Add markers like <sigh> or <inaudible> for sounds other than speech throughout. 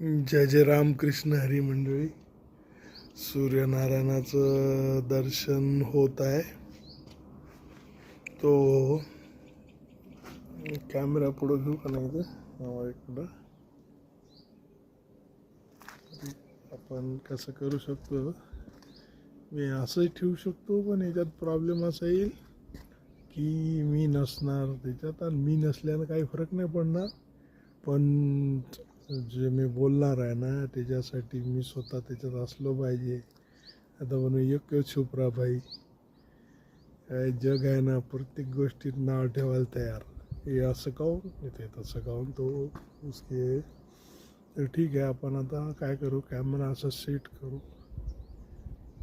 जय जय रामकृष्ण हरी मंडळी सूर्यनारायणाचं दर्शन होत आहे. तो कॅमेरा पुढं घेऊ का नाही इकडं आपण कसं करू शकतो? मी असंही ठेवू शकतो पण याच्यात प्रॉब्लेम असा येईल की मी नसणार त्याच्यात आणि मी नसल्यानं काही फरक नाही पडणार. पण जे मी बोलणार आहे ना त्याच्यासाठी मी स्वतः त्याच्यात असलो पाहिजे. आता म्हणून एक छुपरा भाई काय जग आहे ना प्रत्येक गोष्टीत नाव ठेवायला तयार. हे असं काहून? ते तसं काहून? तो उसके तर ठीक आहे आपण आता काय करू? कॅमेरा असं सेट करू.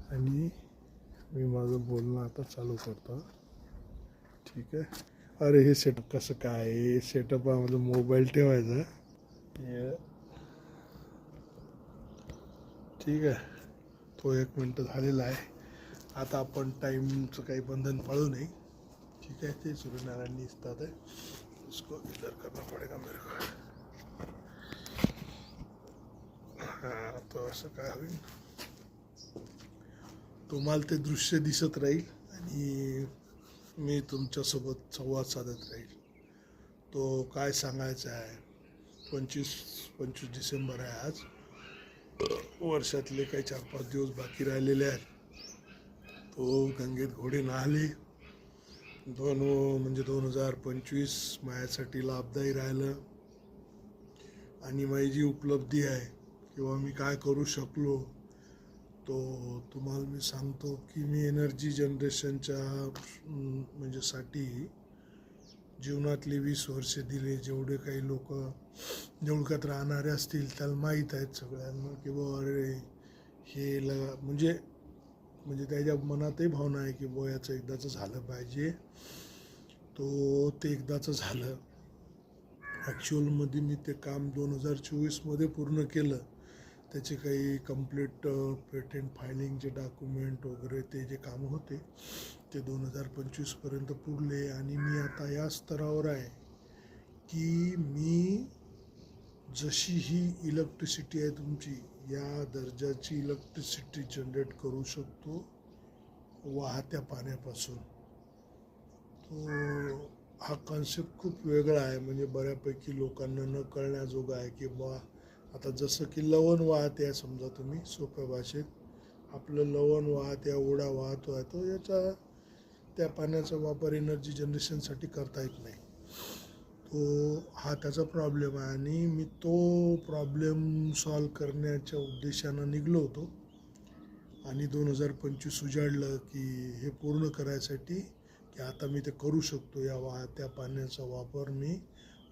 आणि मी माझं बोलणं आता चालू करतो. ठीक आहे? अरे हे सेटअप कसं काय? हे सेटअप माझं मोबाईल ठेवायचा. ठीक आहे. तो एक मिनटं झालेला आहे. आता आपण टाईमचं काही बंधन पाळू नये. ठीक आहे? ते सूर्यनारायण दिसतात आहे. उसको इधर करना पडेगा मेरे को. हां तो असं काय होईल? तुम्हाला ते दृश्य दिसत राहील आणि मी तुमच्यासोबत संवाद साधत राहील. तो काय सांगायचा आहे? पंचवीस पंचवीस डिसेंबर आहे आज. वर्षातले काही चार पाच दिवस बाकी राहिलेले आहेत. तो गंगेत घोडे नाहले. दोन म्हणजे दोन हजार पंचवीस माझ्यासाठी लाभदायी राहिलं. आणि माझी जी उपलब्धी आहे किंवा मी काय करू शकलो तो तुम्हाला मी सांगतो की मी एनर्जी जनरेशनच्या म्हणजे साठी जीवनातली वीस वर्षे दिले. जेवढे काही लोक देऊळकात राहणारे असतील त्याला माहीत आहेत सगळ्यांना की बुवा अरे हे ल म्हणजे म्हणजे त्याच्या मनातही भावना आहे की बुवा याचं एकदाचं झालं पाहिजे. तो ते एकदाचं झालं. ॲक्च्युअलमध्ये मी ते काम दोन हजार चोवीसमध्ये पूर्ण केलं. त्याचे काही कंप्लीट पेटेंट फायलिंगचे डॉक्युमेंट वगैरे ते जे काम होते ते दोन हजार पंचवीसपर्यंत पुरले. आणि मी आता या स्तरावर आहे की मी जशी ही इलेक्ट्रिसिटी आहे तुमची या दर्जाची इलेक्ट्रिसिटी जनरेट करू शकतो वाहत्या पाण्यापासून. तो हा कॉन्सेप्ट खूप वेगळा आहे म्हणजे बऱ्यापैकी लोकांना न कळण्याजोगा आहे की बा आता जसं की लवण वाहते आहे समजा तुम्ही सोप्या भाषेत. आपलं लवण वाहत्या ओढा वाहतो आहे तो याचा त्या पाण्याचा वापर एनर्जी जनरेशनसाठी करता येत नाही. तो हा त्याचा प्रॉब्लेम आहे. आणि मी तो प्रॉब्लेम सॉल्व करण्याच्या उद्देशानं निघलो होतो. आणि दोन हजार पंचवीस उजाडलं की हे पूर्ण करायसाठी की आता मी ते करू शकतो. या वाहत्या पाण्याचा वापर मी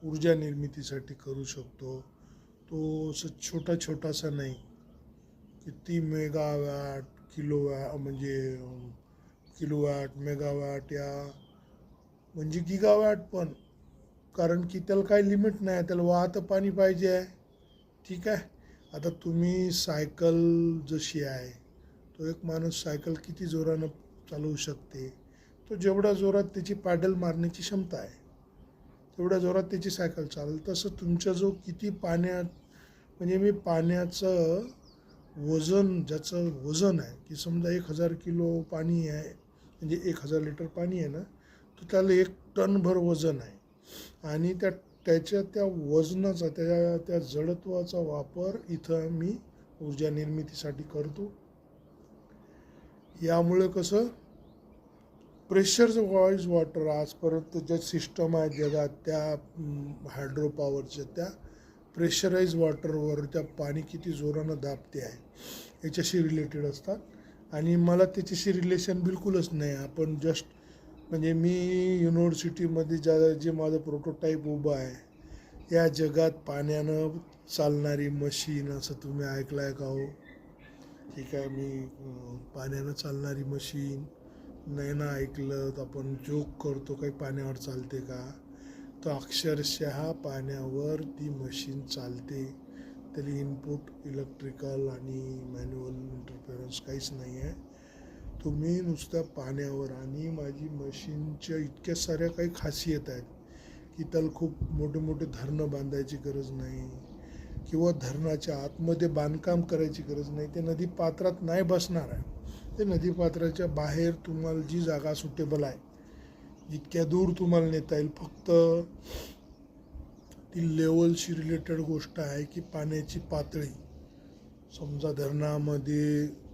ऊर्जा निर्मितीसाठी करू शकतो. तो असं छोटा छोटासा नाही किती मेगावॅट किलोवॅ म्हणजे किलोवॅट मेगावॅट या म्हणजे गिगावॅट पण कारण की त्याला काही लिमिट नाही. त्याला वाहतं पाणी पाहिजे आहे. ठीक आहे? आता तुम्ही सायकल जशी आहे तो एक माणूस सायकल किती जोरानं चालवू शकते? तो जेवढ्या जोरात त्याची पॅडल मारण्याची क्षमता आहे तेवढ्या जोरात त्याची सायकल चालेल. तसं तुमच्या जो किती पाण्यात म्हणजे मी पाण्याचं वजन ज्याचं वजन आहे की समजा एक हजार किलो पाणी आहे म्हणजे एक हजार लिटर पाणी आहे ना तर त्याला एक टनभर वजन आहे. आणि त्या त्याच्या त्या वजनाचा त्या त्या जडत्वाचा वापर इथं मी ऊर्जा निर्मितीसाठी करतो. यामुळे कसं प्रेशरचं वॉइस वॉटर आजपर्यंत ज्या सिस्टम आहेत जगात त्या हायड्रो पॉवरच्या त्या प्रेशराईज वॉटरवर त्या पाणी किती जोरानं दाबते आहे याच्याशी रिलेटेड असतात. आणि मला त्याच्याशी रिलेशन बिलकुलच नाही. आपण जस्ट म्हणजे मी युनिव्हर्सिटीमध्ये ज्या जे माझं प्रोटोटाईप उभं आहे या जगात पाण्यानं चालणारी मशीन असं तुम्ही ऐकलं आहे का हो? ठीक आहे मी पाण्यानं चालणारी मशीन नाही ना ऐकलं तर आपण जोक करतो काही पाण्यावर चालते का? तर अक्षरशः पाण्यावर ती मशीन चालते त्याला इनपुट इलेक्ट्रिकल आणि मॅन्युअल इंटरफेरन्स काहीच नाही आहे तुम्ही नुसत्या पाण्यावर आणि माझी मशीनच्या इतक्या साऱ्या काही खासियत आहेत की त्याला खूप मोठे मोठे धरणं बांधायची गरज नाही किंवा धरणाच्या आतमध्ये बांधकाम करायची गरज नाही. ते नदी पात्रात नाही बसणार आहे. ते नदी पात्राच्या बाहेर तुम्हाला जी जागा सुटेबल आहे जितक्या दूर तुम्हाला नेता येईल. फक्त ती लेवलशी रिलेटेड गोष्ट आहे की पाण्याची पातळी. समजा धरणामध्ये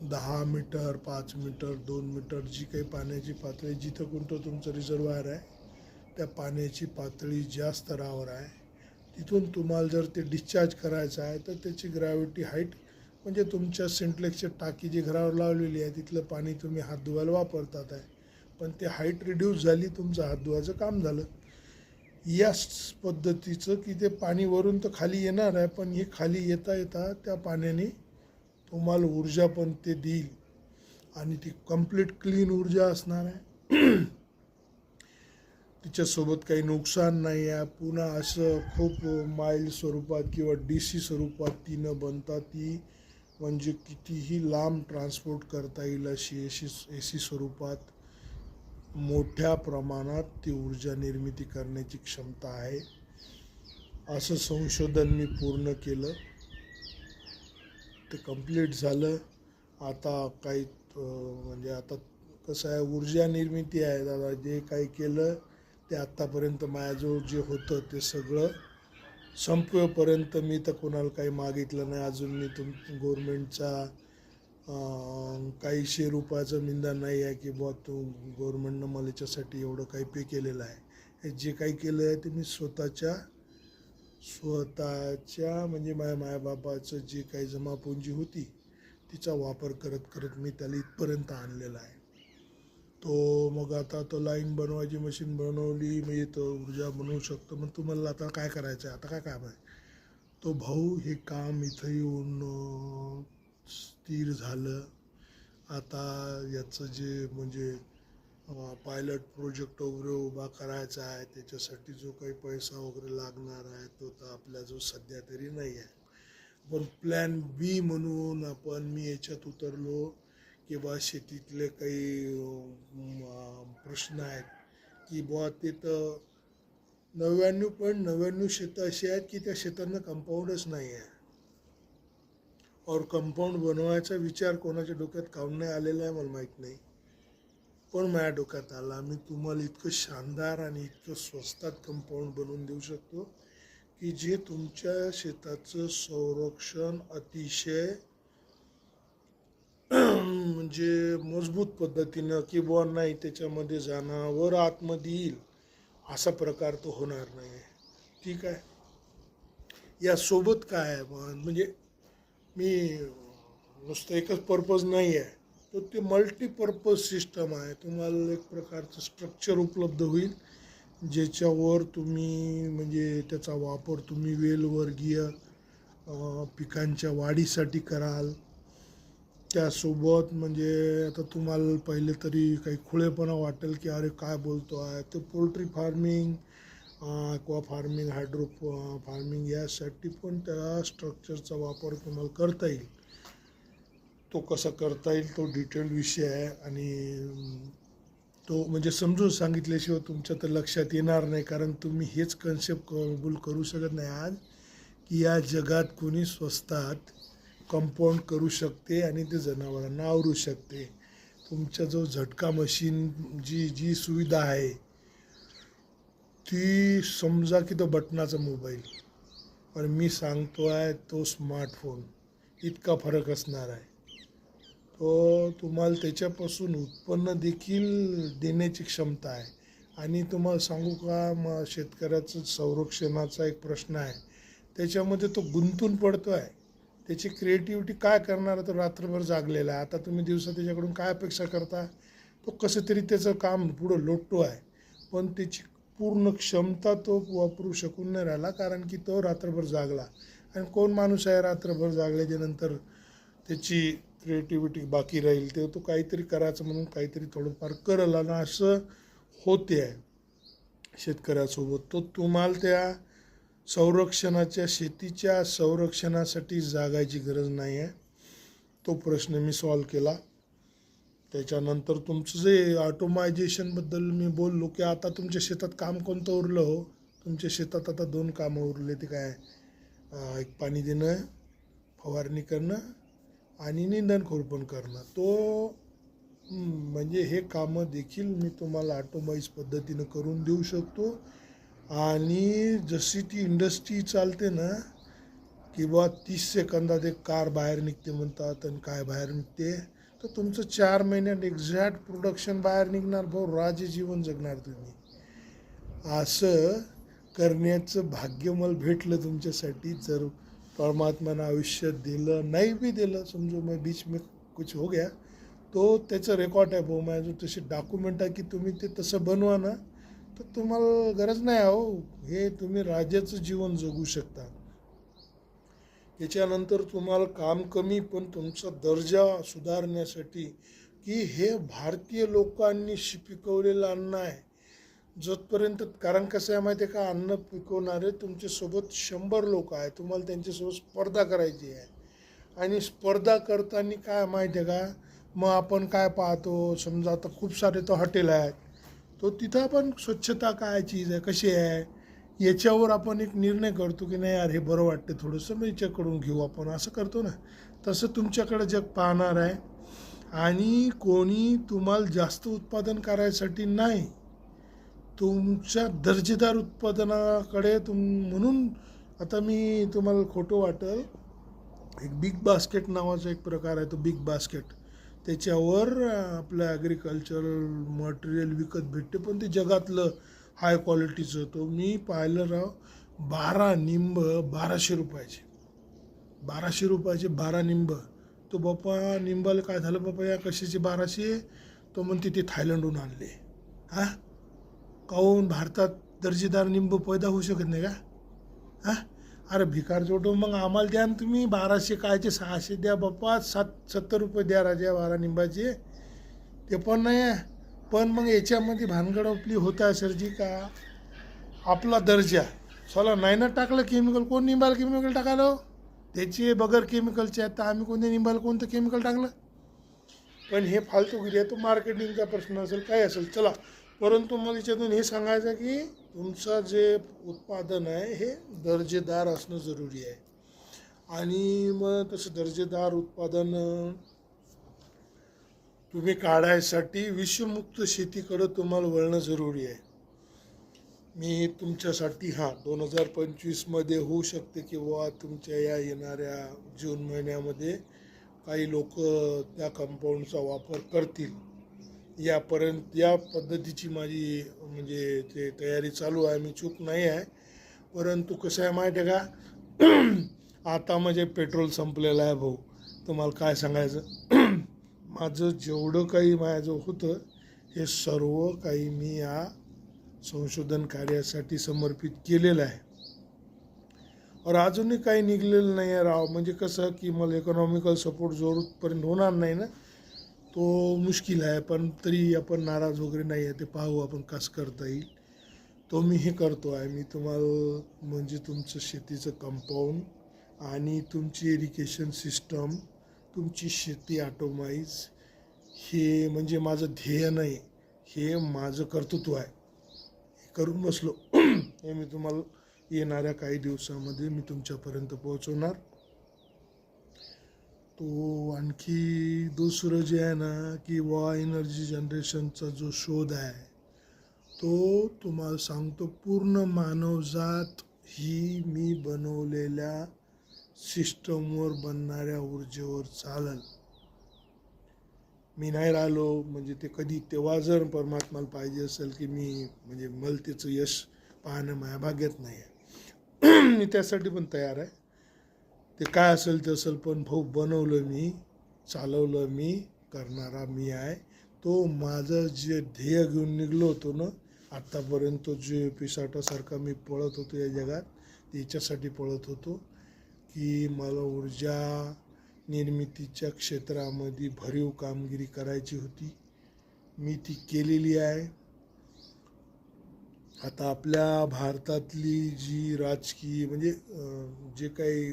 दहा मीटर पाच मीटर दोन मीटर जी काही पाण्याची पातळी जिथं कोणतं तुमचं रिझर्वायर आहे त्या पाण्याची पातळी ज्या स्तरावर आहे तिथून तुम्हाला जर ते डिस्चार्ज करायचं आहे तर त्याची ग्रॅव्हिटी हाईट म्हणजे तुमच्या सिंटलेक्सची टाकी जी घरावर लावलेली आहे तिथलं पाणी तुम्ही हात धुवायला वापरतात आहे. पण ते हाईट रिड्यूस झाली तुमचं हात धुवायचं काम झालं. याच पद्धतीचं की ते पाणी वरून तर खाली येणार आहे पण हे खाली येता येता त्या पाण्याने तुम्हाला ऊर्जा पण ते देईल. आणि ती कंप्लीट क्लीन ऊर्जा असणार आहे. तिच्यासोबत काही नुकसान नाही आहे. पुन्हा असं खूप माईल स्वरूपात किंवा डी सी स्वरूपात ती न बनता ती म्हणजे कितीही लांब ट्रान्सपोर्ट करता येईल अशी एसी ए सी स्वरूपात मोठ्या प्रमाणात ती ऊर्जा निर्मिती करण्याची क्षमता आहे. असं संशोधन मी पूर्ण केलं. ते कंप्लीट झालं. आता काही म्हणजे आता कसं आहे ऊर्जा निर्मिती आहे दादा. जे काही केलं ते आत्तापर्यंत माझ्याजवळ जे होतं ते सगळं संपवेपर्यंत मी तर कोणाला काही मागितलं नाही. अजून मी तुम गोरमेंटचा काहीशे रुपयाचं निंदा नाही आहे की बुवा तू गव्हर्मेंटनं मला याच्यासाठी एवढं काही पे केलेलं आहे. हे जे काही केलं आहे ते मी स्वतःच्या स्वतःच्या म्हणजे माझ्या मायाबापाचं जे काही जमापुंजी होती तिचा वापर करत करत मी त्याला इथपर्यंत आणलेला आहे. तो मग आता तो लाईन बनवायची मशीन बनवली मी तो ऊर्जा बनवू शकतो. मग तुम्हाला आता काय करायचं आहे आता काय काम आहे? तो भाऊ हे काम इथं येऊन स्थिर झालं. आता याचं जे म्हणजे पायलट प्रोजेक्ट वगैरे उभा करायचा आहे त्याच्यासाठी जो काही पैसा वगैरे लागणार आहे तो तर आपल्याजवळ सध्या तरी नाही आहे. पण प्लॅन बी म्हणून आपण मी याच्यात उतरलो की बा शेतीतले काही प्रश्न आहेत. की बुवा ते तर नव्याण्णव पॉईंट नव्याण्णव शेतं अशी आहेत की त्या शेतांना कंपाऊंडच नाही आहे. और कंपाऊंड बनवायचा विचार कोणाच्या डोक्यात काऊन नाही आलेला आहे मला माहीत नाही. पण माझ्या डोक्यात आला. मी तुम्हाला इतकं शानदार आणि इतकं स्वस्तात कंपाऊंड बनवून देऊ शकतो की जे तुमच्या शेताचं संरक्षण अतिशय <clears throat> म्हणजे मजबूत पद्धतीनं किंवा नाही त्याच्यामध्ये जाणावर आतमध्ये येईल असा प्रकार तो होणार नाही. ठीक आहे? यासोबत काय आहे? म्हणजे मी नुसतं एकच पर्पज नाही आहे तर ते मल्टीपर्पज सिस्टम आहे. तुम्हाला एक प्रकारचं स्ट्रक्चर उपलब्ध होईल. ज्याच्यावर तुम्ही म्हणजे त्याचा वापर तुम्ही वेलवर्गीय पिकांच्या वाढीसाठी कराल. त्यासोबत म्हणजे आता तुम्हाला पहिले तरी काही खुळेपणा वाटेल की अरे काय बोलतो आहे. तर पोल्ट्री फार्मिंग किंवा फार्मिंग हायड्रो फार्मिंग यासाठी पण त्या स्ट्रक्चरचा वापर तुम्हाला करता येईल. तो कसा करता येईल तो डिटेल विषय आहे आणि तो म्हणजे समजून सांगितल्याशिवाय तुमच्या तर लक्षात येणार नाही कारण तुम्ही हेच कन्सेप्ट कबूल करू शकत नाही आज की या जगात कोणी स्वस्तात कंपाऊंड करू शकते आणि ते जनावरांना आवरू शकते. तुमचा जो झटका मशीन जी जी सुविधा आहे ती समजा की तो बटनाचा मोबाईल पण मी सांगतो आहे तो स्मार्टफोन इतका फरक असणार आहे. तो तुम्हाला त्याच्यापासून उत्पन्न देखील देण्याची क्षमता आहे. आणि तुम्हाला सांगू का मग शेतकऱ्याचं संरक्षणाचा एक प्रश्न आहे. त्याच्यामध्ये तो गुंतून पडतो आहे त्याची क्रिएटिव्हिटी काय करणार तो रात्रभर जागलेला आहे. आता तुम्ही दिवसा त्याच्याकडून काय अपेक्षा करता? तो कसं तरी त्याचं काम पुढं लोटतो आहे. पण त्याची पूर्ण क्षमता तो वापरू शकून नाही राहिला कारण की तो रात्रभर जागला. आणि कोण माणूस आहे रात्रभर जागल्याच्या नंतर त्याची क्रिएटिव्हिटी बाकी राहील ते तो काहीतरी करायचं म्हणून काहीतरी थोडंफार करल आणि असं होते आहे शेतकऱ्यासोबत तो तुम्हाला त्या संरक्षणाच्या शेतीच्या संरक्षणासाठी जागायची गरज नाही आहे तो प्रश्न मी सॉल्व केला. त्याच्यानंतर तुमचं जे ऑटोमायझेशनबद्दल मी बोललो की आता तुमच्या शेतात काम कोणतं उरलं हो? तुमच्या शेतात आता दोन कामं उरले ते काय एक पाणी देणं फवारणी करणं आणि निंदण खुरपण करणं तो म्हणजे हे कामं देखील मी तुम्हाला ऑटोमाईज पद्धतीनं करून देऊ शकतो. आणि जशी ती इंडस्ट्री चालते ना किंवा तीस सेकंदात एक कार बाहेर निघते म्हणतात आणि काय बाहेर निघते तर तुमचं चार महिन्यात एक्झॅक्ट प्रोडक्शन बाहेर निघणार. भाऊ राजे जीवन जगणार तुम्ही. असं करण्याचं भाग्य मला भेटलं तुमच्यासाठी. जर परमात्म्यानं आयुष्य दिलं नाही बी दिलं समजू मैं बीच में कुछ हो गया तो त्याचं रेकॉर्ड आहे भाऊ माझं तसे डॉक्युमेंट आहे की तुम्ही ते तसं बनवा ना तर तुम्हाला गरज नाही अहो हे. तुम्ही राजाचं जीवन जगू शकता. याच्यानंतर तुम्हाला काम कमी पण तुमचा दर्जा सुधारण्यासाठी की हे भारतीय लोकांनी शि- पिकवलेलं अन्न आहे. जोपर्यंत कारण कसं आहे माहिती आहे का अन्न पिकवणारे तुमच्यासोबत शंभर लोक आहे तुम्हाला त्यांच्यासोबत स्पर्धा करायची आहे. आणि स्पर्धा करताना काय माहिती आहे का मग आपण काय पाहतो समजा आता खूप सारे तो हॉटेल आहेत तो तिथं आपण स्वच्छता काय चीज आहे कशी आहे याच्यावर आपण एक निर्णय करतो की नाही यार हे बरं वाटतं थोडंसं मग याच्याकडून घेऊ आपण असं करतो ना. तसं तुमच्याकडे जग पाहणार आहे. आणि कोणी तुम्हाला जास्त उत्पादन करायसाठी नाही तुमच्या दर्जेदार उत्पादनाकडे तुम म्हणून आता मी तुम्हाला खोटं वाटेल. एक बिग बास्केट नावाचा एक प्रकार आहे तो बिग बास्केट त्याच्यावर आपलं ॲग्रिकल्चरल मटेरियल विकत भेटते पण ते जगातलं हाय क्वालिटीचं तो मी पाहिलं राव बारा निंब बाराशे रुपयाचे. बाराशे रुपयाचे बारा निंब. तो बाप्पा निंबाला काय झालं बाप्पा या कशाचे बाराशे? तो म्हणते ते थायलंडहून आणले. हां? काहून भारतात दर्जेदार निंब पैदा होऊ शकत नाही का? हा? अरे भिकार जोडो मग आम्हाला द्या ना तुम्ही. बाराशे कायचे सहाशे द्या बाप्पा. सात सत्तर रुपये द्या राजा बारा निंबाचे. ते पण नाही आहे. पण मग याच्यामध्ये भानगड आपली होता सरजी का? आपला दर्जा. चला नाही ना टाकलं केमिकल कोण निंबाला केमिकल टाकायला त्याचे बगर केमिकलचे आहेत. तर आम्ही कोणत्या निंबाला कोणतं केमिकल टाकलं? पण हे फालतूगिरी आहे तो मार्केटिंगचा प्रश्न असेल काय असेल? चला. परंतु मला याच्यातून हे सांगायचं की तुमचं जे उत्पादन आहे हे दर्जेदार असणं जरुरी आहे. आणि मग तसं दर्जेदार उत्पादन तुम्ही काढायसाठी विषमुक्त शेतीकडं तुम्हाला वळणं जरुरी आहे. मी तुमच्यासाठी हां दोन हजार पंचवीसमध्ये होऊ शकते किंवा तुमच्या या येणाऱ्या जून महिन्यामध्ये काही लोक त्या कंपाऊंडचा वापर करतील. यापर्यंत या पद्धतीची माझी म्हणजे ते तयारी चालू आहे मी चूक नाही आहे. परंतु कसं आहे माहिती आहे का? <clears throat> आता म्हणजे पेट्रोल संपलेलं आहे भाऊ. तुम्हाला काय सांगायचं? <clears throat> माझं जेवढं काही माझं होतं हे सर्व काही मी या संशोधन कार्यासाठी समर्पित केलेलं आहे. और अजूनही काही निघलेलं नाही आहे राव. म्हणजे कसं की मला इकॉनॉमिकल सपोर्ट जोरपर्यंत होणार नाही ना तो मुश्किल आहे पण तरी आपण नाराज वगैरे नाही आहे ते पाहू आपण कसं करता येईल. तो मी हे करतो आहे. मी तुम्हाला म्हणजे तुमचं शेतीचं कंपाऊंड आणि तुमची इरिगेशन सिस्टम तुमची शेती ऑटोमाईज हे म्हणजे माझं ध्येय नाही हे माझं कर्तृत्व आहे. हे करून बसलो. <clears throat> हे मी तुम्हाला येणाऱ्या काही दिवसामध्ये मी तुमच्यापर्यंत पोहोचवणार. तो आणखी दुसरं जे आहे ना की वा एनर्जी जनरेशनचा जो शोध आहे तो तुम्हाला सांगतो पूर्ण मानवजात ही मी बनवलेल्या सिस्टमवर बनणाऱ्या ऊर्जेवर चालल. मी नाही राहिलो म्हणजे ते कधी तेव्हा जर परमात्माला पाहिजे असेल की मी म्हणजे मला त्याचं यश पाहणं माझ्या भाग्यात नाही आहे <clears throat> मी त्यासाठी पण तयार आहे. ते काय असेल ते असेल पण भाऊ बनवलं मी चालवलं मी करणारा मी आहे. तो माझं जे ध्येय घेऊन निघलो होतो ना आत्तापर्यंत जे पिसाटासारखा मी पळत होतो या जगात त्याच्यासाठी पळत होतो की मला ऊर्जा निर्मितीच्या क्षेत्रामध्ये भरीव कामगिरी करायची होती. मी ती केलेली आहे. आता आपल्या भारतातली जी राजकीय म्हणजे जे काही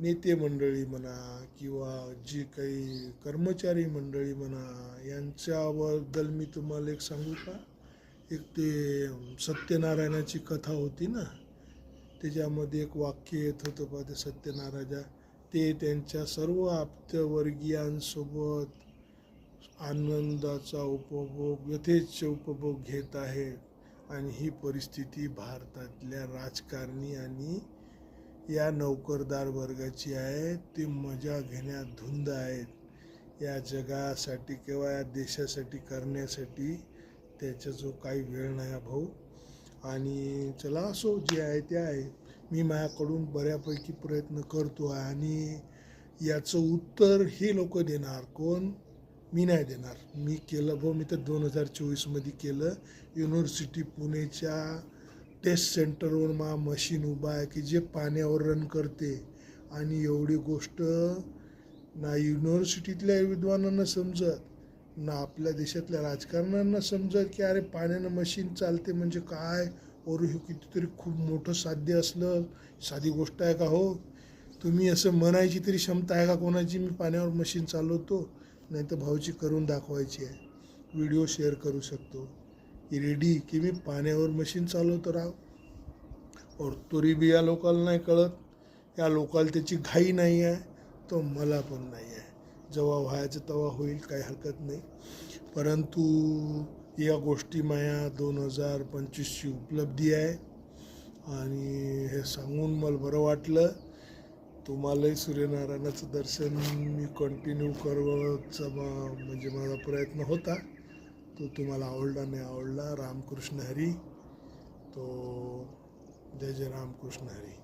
नेते मंडळी म्हणा किंवा जी काही कर्मचारी मंडळी म्हणा यांच्याबद्दल मी तुम्हाला एक सांगू का? एक ते सत्यनारायणाची कथा होती ना? त्याच्यामध्ये एक वाक्य येत होतं पहा ते सत्यनारायणा ते त्यांच्या सर्व आप्तवर्गीयांसोबत आनंदाचा उपभोग यथेच्छ उपभोग घेत आहेत आणि ही परिस्थिती भारतातल्या राजकारणी आणि या नोकरदार वर्गाची आहे ती मजा घेण्यात धुंद आहेत या जगासाठी किंवा या देशासाठी करण्यासाठी त्याचा जो काही वेळ नाही हा भाऊ. आणि चला असो जे आहे ते आहे. मी माझ्याकडून बऱ्यापैकी प्रयत्न करतो आहे आणि याचं उत्तर हे लोक देणार. कोण? मी नाही देणार. मी केलं भाऊ मी तर दोन हजार चोवीसमध्ये केलं. युनिव्हर्सिटी पुणेच्या टेस्ट सेंटरवर मा मशीन उभा आहे की जे पाण्यावर रन करते. आणि एवढी गोष्ट ना युनिव्हर्सिटीतल्या विद्वानांना समजत ना आपल्या देशातल्या राजकारण्यांना समजत की अरे पाण्यानं मशीन चालते म्हणजे काय? और हे कितीतरी खूप मोठं साध्य असलं. साधी गोष्ट आहे का हो? तुम्ही असं म्हणायची तरी क्षमता आहे का कोणाची? मी पाण्यावर मशीन चालवतो नाही तर भाऊची करून दाखवायची आहे. व्हिडिओ शेअर करू शकतो. रेडी की मी पाण्यावर मशीन चालवतो राव. और तरी बी या लोकाला नाही कळत. या लोकाला त्याची घाई नाही आहे तो मला पण नाही आहे. जेव्हा व्हायचं तेव्हा होईल काही हरकत नाही. परंतु या गोष्टी माया दोन हजार पंचवीसची उपलब्धी आहे. आणि हे सांगून मला बरं वाटलं. तुम्हालाही सूर्यनारायणाचं दर्शन मी कंटिन्यू करवाचा मा- म्हणजे माझा प्रयत्न होता. तो तुम्हाला आवडला नाही आवडला रामकृष्ण हरी. तो जय जय रामकृष्ण हरी.